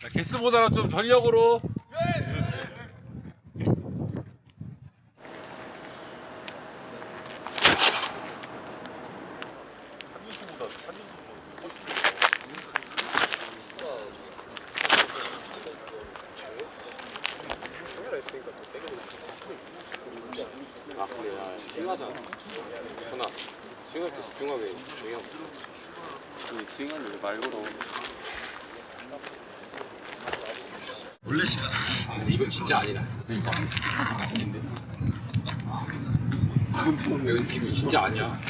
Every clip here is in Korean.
자, 개수보다는 좀 전력으로. 아 그래. 야 스윙하자 현아 스윙할 때 집중하게 조용 이스 윙하는 일 말고도. 원래 이거 진짜 아니다. 진짜 아닌데? 이거 진짜 아니야.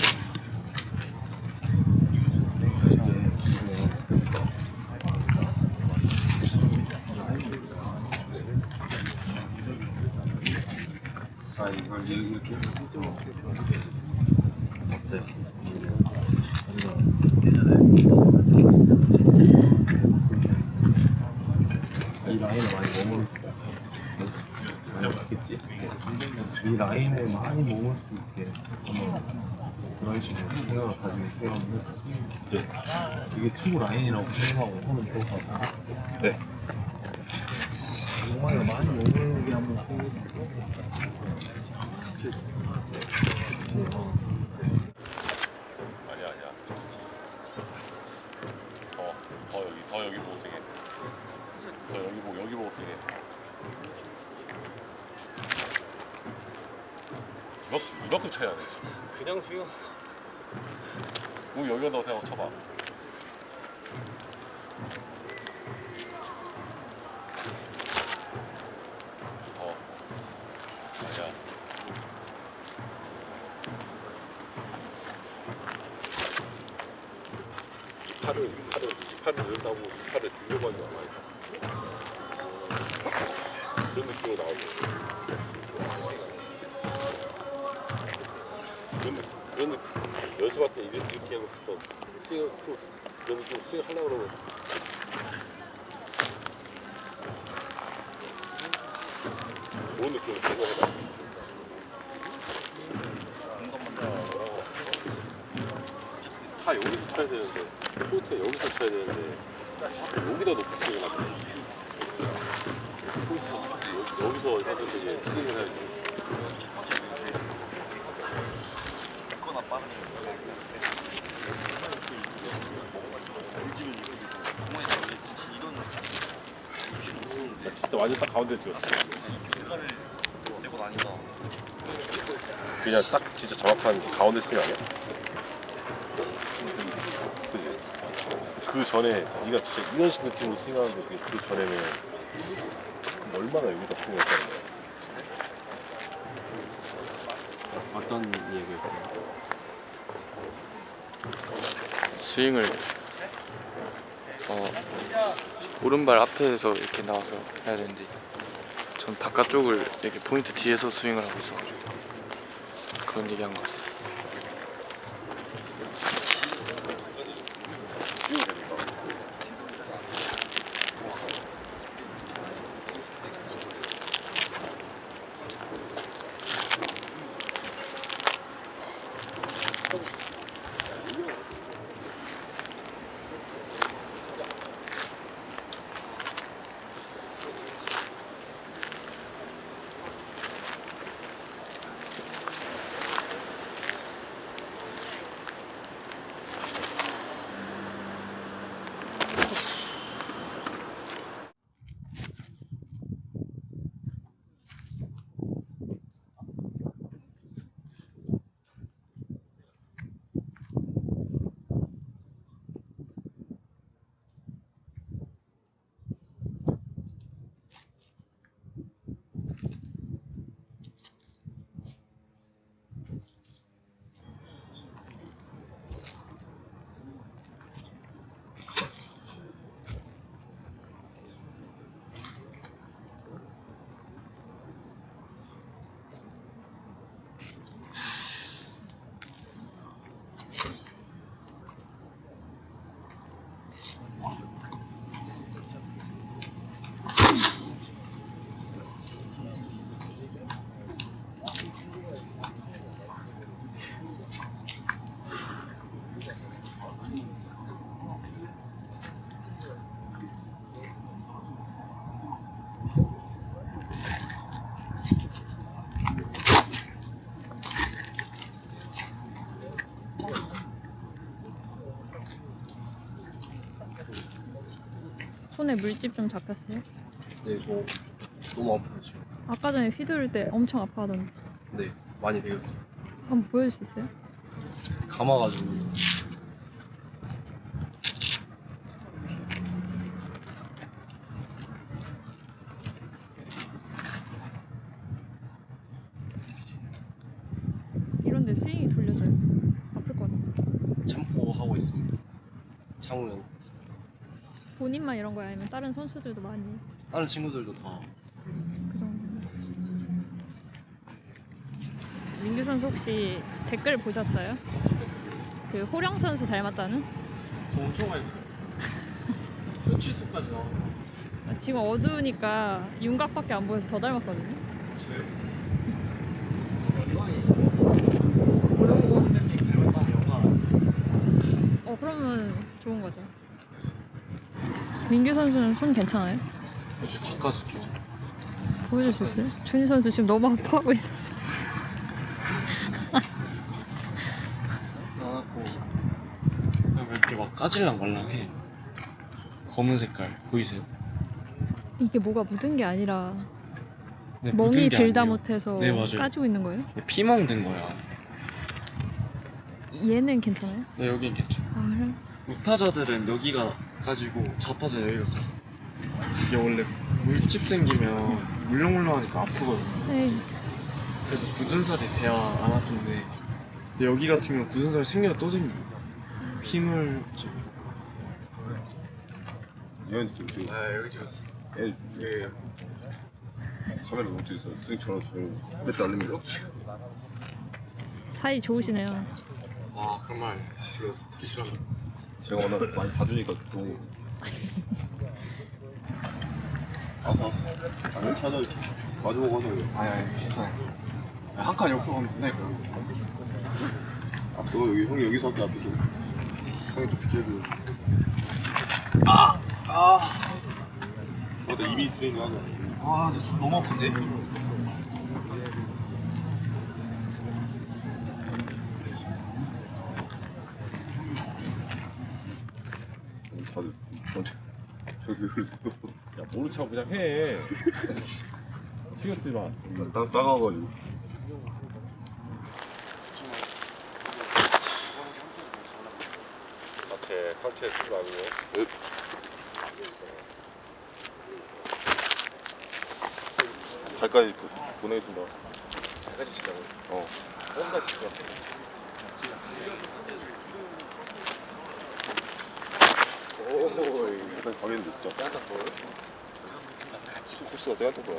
아 이거 이거 좀 어때? 이 라인을 많이 머물 많겠지? 이 라인에 많이 머물 수 있게 한번 그런 식으로 생각을 가지고 세우면 네. 이게 투 라인이라고 생각하고 하면 좋을 것 같아요. 네. 정말 많이 머물게 한번 세우고 아니야, 아니야. 더, 더 여기, 더 여기 보고 쓰게. 더 여기 보고, 여기 보고 쓰게. 이만큼, 차이 해. 지금. 그냥 스윙 뭐 여기 온다고 생각하고 쳐봐. 어. 아니야. 이 팔을 이 팔을 이 팔을 넣는다고 이 팔을 거 아니야? 그런 느낌으로 나오고 때 이렇게 이렇게 하고 또 스윙 또 그런 느낌 스윙 하려고 그러면 그런 느낌으로 스윙을 해봐. 다 여기서 쳐야 되는데 포인트 여기서 쳐야 되는데 여기다 놓고 스윙을 하네 포인트 여기- 여기서 이제 스윙을 해야지 완전 딱 가운데 찍었어. 그냥 딱 진짜 정확한 가운데 스윙 아니야? 그지? 그 전에 네가 진짜 이런 식 느낌으로 스윙하는데 그, 그 전에는 얼마나 여기다 스윙했다는 거야? 어떤 얘기였어요? 스윙을 어 오른발 앞에서 이렇게 나와서 해야 되는데 전 바깥쪽을 이렇게 포인트 뒤에서 스윙을 하고 있어가지고 그런 얘기한 것. 스 손에 물집 좀 잡혔어요? 네, 저 너무 아파요 지금. 아까 전에 휘두를 때 엄청 아파하던데 네, 많이 배웠습니다. 한번 보여줄 수 있어요? 감아가지고 이런데 스윙이 돌려져요 아플 것 같은데 참고 하고 있습니다. 참으면 본인만 이런 거야 아니면 다른 선수들도 많이 다른 친구들도 다 그 정도 민규 선수 혹시 댓글 보셨어요? 그 호령 선수 닮았다는? 엄청 많이 들어요. 표치수까지 나와. 아, 지금 어두우니까 윤곽밖에 안 보여서 더 닮았거든요 호령 선배님 닮았다는 영화. 어 그러면 좋은 거죠 민규 선수는 손 괜찮아요? 이제 닦아서 좀. 보여줄 수 있어요? 준희 선수 지금 너무 아파하고 있었어. 그냥 이렇게 막 까질랑 말랑해. 검은 색깔 보이세요? 이게 뭐가 묻은 게 아니라 네, 멍이 묻은 게 들다 아니에요. 못해서 네, 맞아요. 까지고 있는 거예요? 네, 피멍 된 거야. 얘는 괜찮아요? 네, 여긴 괜찮아. 아 그래? 우타자들은 여기가 가지고 좌타자는 여기가 가지고. 이게 원래 물집 생기면 물렁물렁하니까 아프거든요. 네. 그래서 굳은 살이 돼야 안 아픈데 근데 여기 같은 경우 굳은 살이 생겨도 또 생겨 힘을 좀 얘는 좀 되게 아 여기 지금 얘 예. 카메라. 스윙처럼 저는 몇 알림이 없지. 사이 좋으시네요 아 그런 말 별로 듣기 싫어 제가 워낙 많이 봐주니까 또. 알았어 알았어 아 이렇게 하자 이렇게 마주보고 하자 이거 아니 아니 괜찮아요. 한칸 옆으로 가면 된다니까 알았어 여기 형이 여기서 할게 앞에서 형이 또 비켜야 돼. 아, 맞다 이미 트레이닝 하자 아 진짜 손 너무 아픈데 다들 언제 저기 그래서 척 그냥 해 신경 쓰지 마 따, 따가워가지고 상체 쓰지 말고요. 갈까지 보내겠습니다 잘까지 치자고. 어 혼자 치자. 오이. 일단 가겠는데 진짜 볼. 코스가 세한테 거야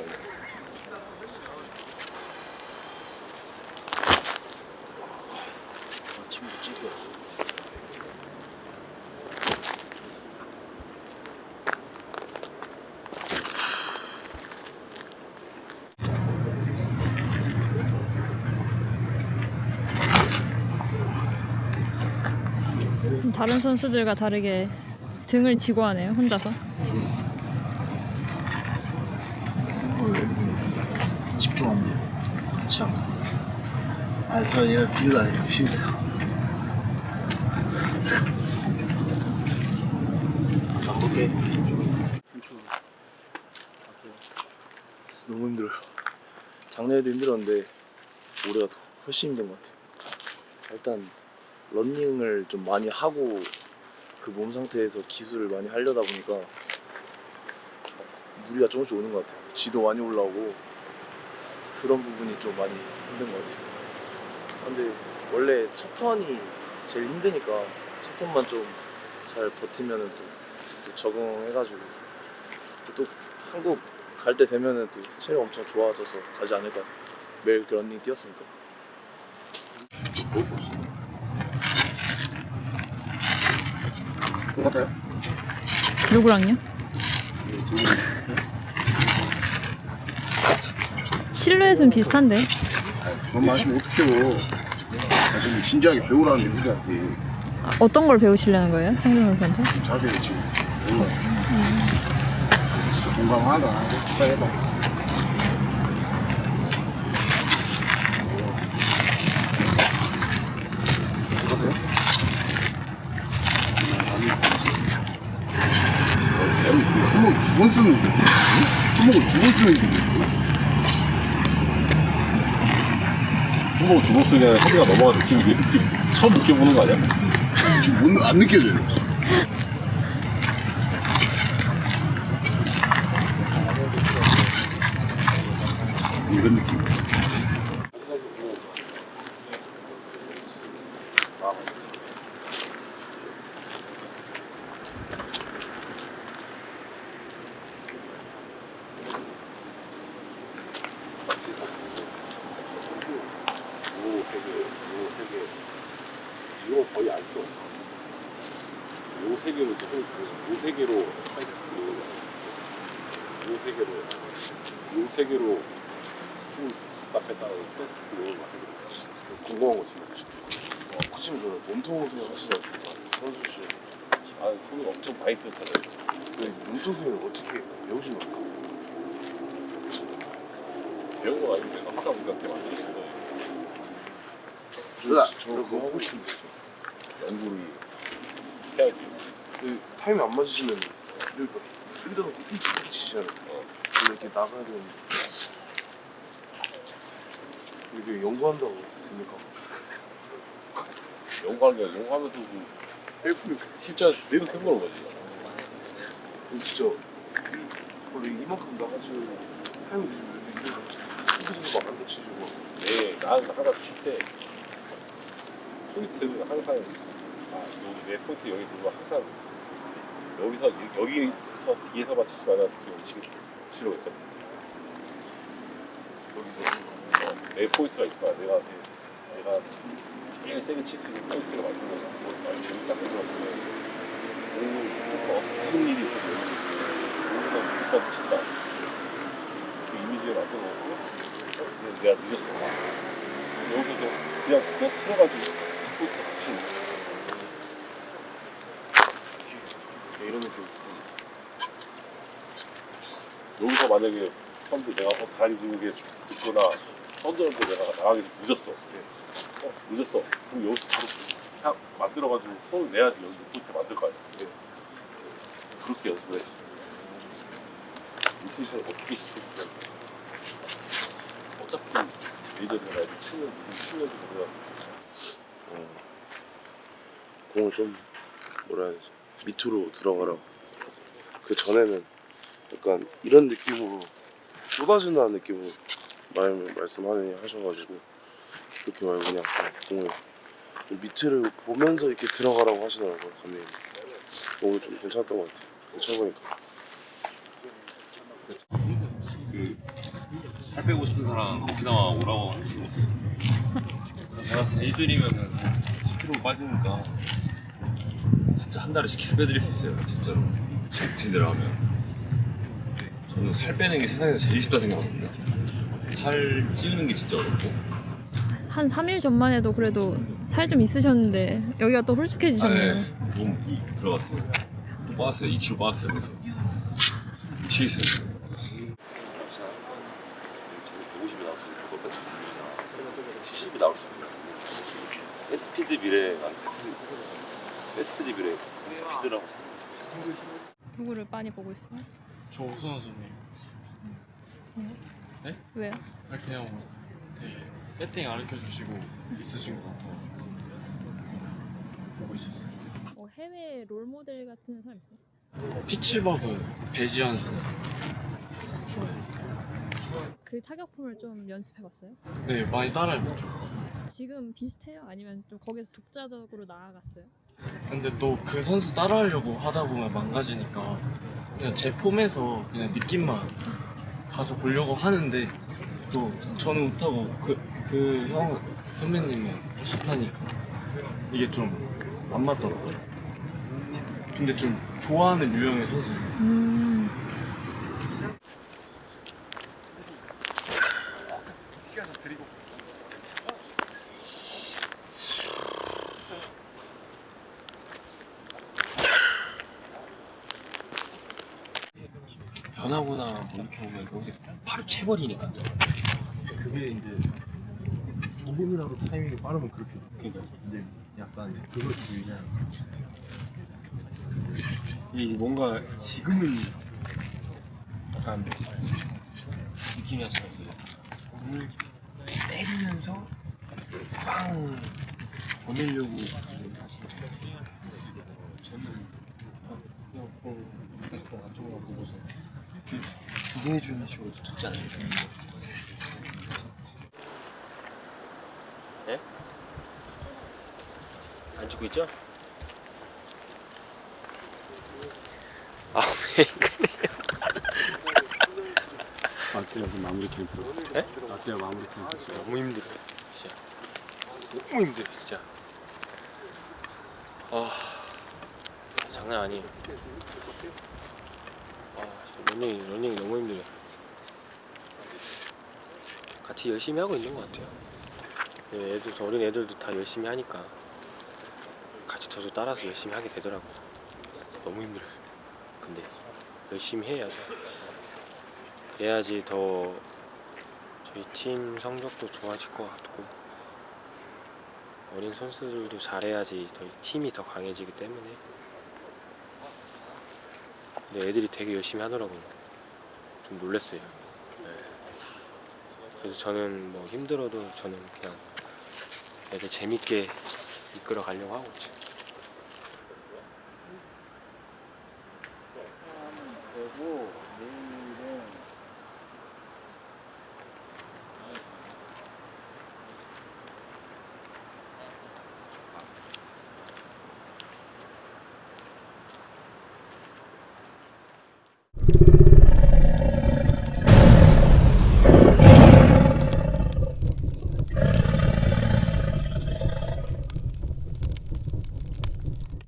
아침도 다른 선수들과 다르게 등을 지고 하네요 혼자서 집중합니다. 참. 아, 저 얘는 비도 아니에요. 비도. 어떻게? 너무 힘들어요. 작년에도 힘들었는데 올해가 더 훨씬 힘든 것 같아요. 일단 런닝을 좀 많이 하고 그 몸 상태에서 기술을 많이 하려다 보니까 무리가 조금씩 오는 것 같아요. 쥐도 많이 올라오고 그런 부분이 좀 많이 힘든 것 같아요. 근데 원래 첫 턴이 제일 힘드니까 첫 턴만 좀 잘 버티면은 또, 또 적응해가지고 또 한국 갈 때 되면은 또 체력 엄청 좋아져서 가지 않을까 매일 이렇게 런닝 뛰었으니까 똑같아요? 누구랑요? 실루엣은 비슷한데 그런 말 하시면 어떡해요 아, 지금 진지하게 배우라는 얘기한테 아, 어떤 걸 배우시려는 거예요? 상준 선수한테? 자세히 지금 배우라 진짜 공감하다 진짜 해봐 똑같아요? 두번 쓰는 거. 승복 두번 쓰 면 헤드가 넘어가 느낌이 이게 느낌 처음 느껴보는 거 아니야? 지금 못, 안 느껴져요. 이런 느낌. 이거 거의 안 써. 요세 개로 이제 손 요세 개로 요세 개로 요세 개로 손 앞에다가 뺐고 궁금한 거 있어요. 어, 코치님 그 몸통 수영 하시지 않습니까? 선수 씨. 아 손을 엄청 많이 쓰잖아요 그 몸통 수영 어떻게 배우신 겁니까? 배운 건 아닌데 하다 보니까 그렇게 만드시는 거예요 으아! 저 그거 하고 싶은데. 연구를 해야지 그 타임이 안 맞으시면 여기 여기다 놓고 이렇게 치시잖아요. 근데 이렇게 나가야 되는데 이게 연구한다고 됩니까? 연구하는 게 아니라 연구하면서 그 진짜 내도 해보는 거지. 진짜 원래 이만큼 나가지고 타임이 스피드도 막안 다치시고 네, 나는 항상 칠때 포인트는 항상 아, 여기 내 포인트 여기 들고 항상 여기서 이- 여기서 뒤에서만 치지 말라 여기 치, 치려고 했거든 여기서 어, 내 포인트가 있구나. 내가 내- 내가 제일 세게 칠수 있는 포인트를 만든 거지 여기 딱 들어갔으면 오 무슨 일이 있어도 여기서 무조건 친다 그 이미지를 만들어 놓고 어, 내가 늦었어. 여기서도 그냥 그냥 포인트 맞추는 거야 이런 느낌. 여기서 만약에 선두 내가 어, 다리 주는 게 있거나 선두한테 내가 나가기 늦었어. 어, 늦었어. 그럼 여기서 바로 그냥 만들어가지고 손을 내야지 여기 포인트 만들 거 아니야. 그렇게 연습을 해. 포인트를 어떻게 시킬까? 어차피 나도 치는 치는 거 어, 공을 좀 뭐라 해야 되지 밑으로 들어가라고 그 전에는 약간 이런 느낌으로 쏟아진다는 느낌으로 말, 말씀하니 하셔가지고 그렇게 말고 그냥 공을 좀 밑을 보면서 이렇게 들어가라고 하시더라고요 감독님. 오늘 좀 괜찮았던 것 같아요. 쳐보니까. 살 빼고 싶은 사람 오키나와 오라고 하시고 제가 봤을 때 일주일이면은 10kg 빠지니까 진짜 한 달에 10kg 빼드릴 수 있어요 진짜로. 제대로 하면. 저는 살 빼는 게 세상에서 제일 쉽다 생각하거든요 살 찌우는 게 진짜 어렵고 한 3일 전만 해도 그래도 살 좀 있으셨는데 여기가 또 홀쭉해지셨네요. 네, 몸이 들어갔어요 또 빠졌어요. 2kg 빠졌어요 그래서. 미치겠어요 저기 150이 나올 수 있고 그거 뺏어 부르잖아 70이 나올 수 있는 베스피드 미래 난 베스피드 미래 스피드라고 누구를 많이 보고 있어요? 저 우선 선생님. 왜요? 그냥 뭐 되게 배팅 가르쳐 주시고 있으신 것 같아요 보고 있었어요 뭐 해외 롤 모델 같은 사람 있어요? 피치버그 배지현 선수 그 타격폼을 좀 연습해봤어요? 네 많이 따라해봤죠 지금 비슷해요? 아니면 좀 거기서 독자적으로 나아갔어요? 근데 또 그 선수 따라하려고 하다 보면 망가지니까 그냥 제 폼에서 그냥 느낌만 가져보려고 하는데 또 저는 못하고 그 그 형 선배님은 잘하니까 이게 좀 안 맞더라고요. 근데 좀 좋아하는 유형의 선수. 음. 변하거나 뭐 이렇게 오면 바로 채버리니까 그게 이제 조금이라도 타이밍이 빠르면 그렇게 그러니까 이제 약간 그걸 주의냐 이 뭔가 지금은 약간 느낌이 왔어요. 공을 때리면서 빵 보내려고 저는 그냥 공 계속 안쪽으로 보고서 기대해주는 식으로 쳤지 않나요? 네? 안 찍고 있죠? 아, 왜 그래요? 마티아스 마무리 캠프. 네? 마티아 마무리 캠프. 너무 힘들어요 진짜 너무 힘들어 진짜 아 장난 아니에요 아 러닝 러닝 너무 힘들어요 같이 열심히 하고 있는 것 같아요 네, 애들 저 어린 애들도 다 열심히 하니까 저도 따라서 열심히 하게 되더라고 너무 힘들어요. 근데 열심히 해야죠. 그래야지 더 저희 팀 성적도 좋아질 것 같고 어린 선수들도 잘해야지 저희 팀이 더 강해지기 때문에. 근데 애들이 되게 열심히 하더라고요. 좀 놀랐어요. 네. 그래서 저는 뭐 힘들어도 저는 그냥 애들 재밌게 이끌어 가려고 하고 있죠 아